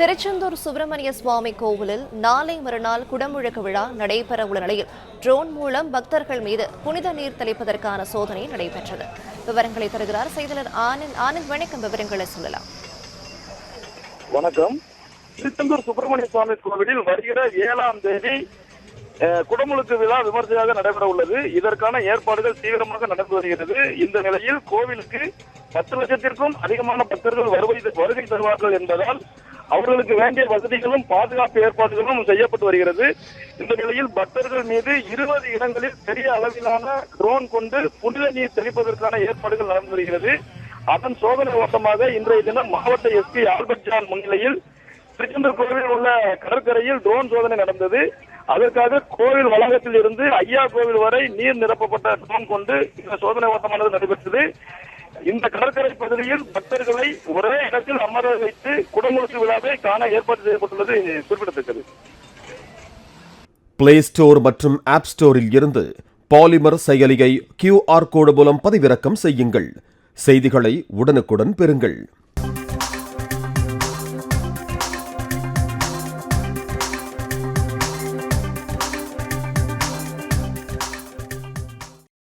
திருச்செந்தூர் சுப்பிரமணிய சுவாமி கோவிலில் நாளை மறுநாள் குடமுழக்கு விழா நடைபெற உள்ள நிலையில் ட்ரோன் மூலம் பக்தர்கள் மீது புனித நீர் தெளிப்பதற்கான சோதனை நடைபெற்றது. விவரங்களை தருகிறார் செய்தியாளர் ஆனந்த். ஆனந்த் வணக்கம். விவரங்களை சொல்லலாம். வணக்கம். திருச்செந்தூர் சுப்பிரமணிய சுவாமி கோவிலில் வருகிற ஏழாம் தேதி அஹ், குடமுழுக்கு விழா விமர்சையாக நடைபெற உள்ளது. இதற்கான ஏற்பாடுகள் தீவிரமாக நடந்து வருகிறது. இந்த நிலையில் கோவிலுக்கு பத்து லட்சத்திற்கும் அதிகமான பக்தர்கள் வருகை வருகை தருவார்கள் என்பதால் அவர்களுக்கு வேண்டிய வசதிகளும் பாதுகாப்பு ஏற்பாடுகளும் செய்யப்பட்டு வருகிறது. இந்த நிலையில் பக்தர்கள் மீது இருபது இடங்களில் பெரிய அளவிலான ட்ரோன் கொண்டு புனித நீர் தெளிப்பதற்கான ஏற்பாடுகள் நடந்து வருகிறது. அதன் சோதனை ஓட்டமாக இன்றைய தினம் மாவட்ட எஸ்பி ஆல்பர்ட் ஜான் முன்னிலையில் திருச்செந்தூர் கோவிலில் உள்ள கடற்கரையில் ட்ரோன் சோதனை நடந்தது. அதற்காக கோவில் வளாகத்தில் இருந்து ஐயா கோவில் வரை நீர் நிரப்பப்பட்ட ட்ரோன் கொண்டு இந்த சோதனை ஓட்டமானது நடைபெற்றது. இந்த கடற்கரை பகுதியில் பக்தர்களை ஒரே இடத்தில் அமர வைத்து குடமுழுக்கு விழாவை காண ஏற்பாடு செய்யப்பட்டுள்ளது குறிப்பிடத்தக்கது. பிளே ஸ்டோர் மற்றும் ஆப் ஸ்டோரில் இருந்து பாலிமர் செயலியை கியூஆர் கோடு மூலம் பதிவிறக்கம் செய்யுங்கள். செய்திகளை உடனுக்குடன் பெறுங்கள்.